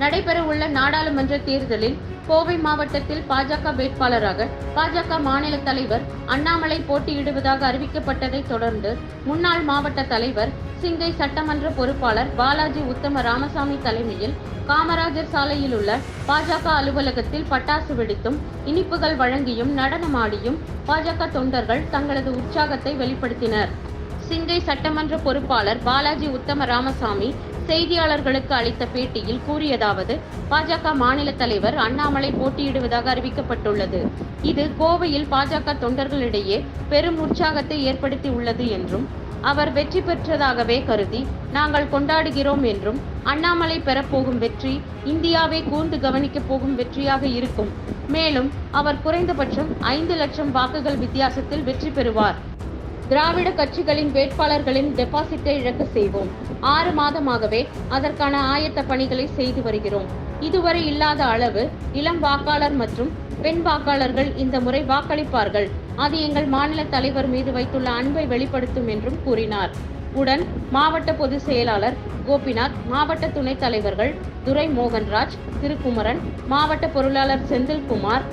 நடைபெறவுள்ள நாடாளுமன்ற தேர்தலில் கோவை மாவட்டத்தில் பாஜக வேட்பாளராக பாஜக மாநில தலைவர் அண்ணாமலை போட்டியிடுவதாக அறிவிக்கப்பட்டதை தொடர்ந்து முன்னாள் மாவட்ட தலைவர் சிங்கை சட்டமன்ற பொறுப்பாளர் பாலாஜி உத்தம ராமசாமி தலைமையில் காமராஜர் சாலையில் உள்ள பாஜக அலுவலகத்தில் பட்டாசு வெடித்தும் இனிப்புகள் வழங்கியும் நடனமாடியும் பாஜக தொண்டர்கள் தங்களது உற்சாகத்தை வெளிப்படுத்தினர். சிங்கை சட்டமன்ற பொறுப்பாளர் பாலாஜி உத்தம ராமசாமி செய்தியாளர்களுக்கு அளித்த பேட்டியில் கூறியதாவது பாஜக மாநில தலைவர் அண்ணாமலை போட்டியிடுவதாக அறிவிக்கப்பட்டுள்ளது. இது கோவையில் பாஜக தொண்டர்களிடையே பெரும் உற்சாகத்தை ஏற்படுத்தி உள்ளது என்றும் அவர் வெற்றி பெற்றதாகவே கருதி நாங்கள் கொண்டாடுகிறோம் என்றும் அண்ணாமலை பெறப்போகும் வெற்றி இந்தியாவை கூர்ந்து கவனிக்கப் போகும் வெற்றியாக இருக்கும். மேலும் அவர் குறைந்தபட்சம் ஐந்து லட்சம் வாக்குகள் வித்தியாசத்தில் வெற்றி பெறுவார். திராவிட கட்சிகளின் வேட்பாளர்களின் டெபாசிட்டை இழக்க செய்வோம். ஆறு மாதமாகவே அதற்கான ஆயத்த பணிகளை செய்து வருகிறோம். இதுவரை இல்லாத அளவு இளம் வாக்காளர் மற்றும் பெண் வாக்காளர்கள் இந்த முறை வாக்களிப்பார்கள். அது எங்கள் மாநில தலைவர் மீது வைத்துள்ள அன்பை வெளிப்படுத்தும் என்றும் கூறினார். உடன் மாவட்ட பொதுச் செயலாளர் கோபிநாத் மாவட்ட துணைத் தலைவர்கள் துரை மோகன்ராஜ் திருக்குமரன் மாவட்ட பொருளாளர் செந்தில்குமார்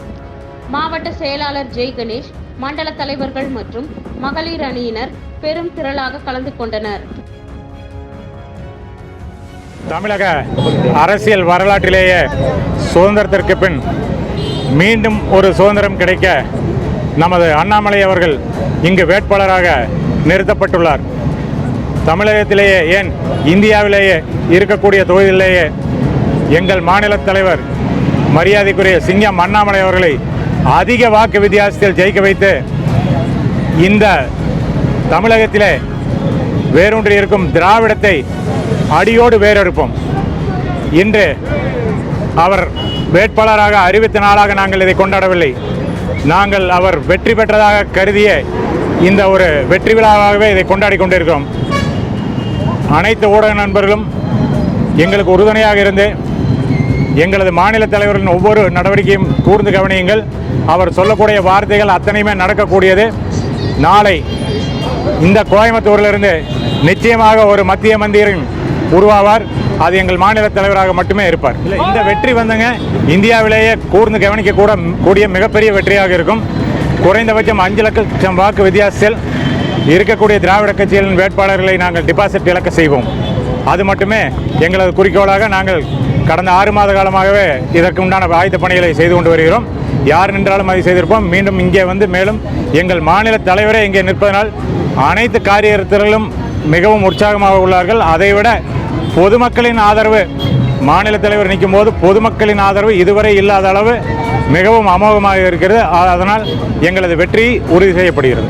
மாவட்ட செயலாளர் ஜெய் கணேஷ் மண்டல தலைவர்கள் மற்றும் மகளிர் அணியினர் பெரும் திரளாக கலந்து கொண்டனர். தமிழக அரசியல் வரலாற்றிலேயே சுதந்திரத்திற்கு பின் மீண்டும் ஒரு சுதந்திரம் கிடைக்க நமது அண்ணாமலை அவர்கள் இங்கு வேட்பாளராக நிறுத்தப்பட்டுள்ளார். தமிழகத்திலேயே ஏன் இந்தியாவிலேயே இருக்கக்கூடிய தொகுதியிலேயே எங்கள் மாநில தலைவர் மரியாதைக்குரிய சிங்கம் அண்ணாமலை அவர்களை அதிக வாக்கு வித்தியாசத்தில் ஜெயிக்க வைத்து இந்த தமிழகத்திலே வேரூன்றி இருக்கும் திராவிடத்தை அடியோடு வேறறுப்போம் இன்று அவர் வேட்பாளராக அறிவித்த நாளாக நாங்கள் இதை கொண்டாடவில்லை. நாங்கள் அவர் வெற்றி பெற்றதாக கருதிய இந்த ஒரு வெற்றி விழாவாகவே இதை கொண்டாடி கொண்டிருக்கிறோம். அனைத்து ஊடக நண்பர்களும் எங்களுக்கு உறுதுணையாக இருந்து எங்களது மாநில தலைவர்களின் ஒவ்வொரு நடவடிக்கையும் கூர்ந்து கவனியுங்கள். அவர் சொல்லக்கூடிய வார்த்தைகள் அத்தனையுமே நடக்கக்கூடியது. நாளை இந்த கோயம்புத்தூரிலிருந்து நிச்சயமாக ஒரு மத்திய மந்திரின் உருவாவார். அது எங்கள் மாநில தலைவராக மட்டுமே இருப்பார். இல்லை இந்த வெற்றி வந்துங்க இந்தியாவிலேயே கூர்ந்து கவனிக்க கூட கூடிய மிகப்பெரிய வெற்றியாக இருக்கும். குறைந்தபட்சம் அஞ்சு லட்சம் வாக்கு வித்தியாசத்தில் இருக்கக்கூடிய திராவிட கட்சிகளின் வேட்பாளர்களை நாங்கள் டிபாசிட் இழக்க செய்வோம். அது மட்டுமே எங்களது குறிக்கோளாக நாங்கள் கடந்த ஆறு மாத காலமாகவே இதற்கு உண்டான ஆயுத பணிகளை செய்து கொண்டு வருகிறோம். யார் நின்றாலும் அதை செய்திருப்போம். மீண்டும் இங்கே வந்து மேலும் எங்கள் மாநில தலைவரே இங்கே நிற்பதனால் அனைத்து காரியத்திலும் மிகவும் உற்சாகமாக உள்ளார்கள். அதைவிட பொதுமக்களின் ஆதரவு மாநில தலைவர் நிற்கும் போது பொதுமக்களின் ஆதரவு இதுவரை இல்லாத அளவு மிகவும் அமோகமாக இருக்கிறது. அதனால் எங்களது வெற்றி உறுதி செய்யப்படுகிறது.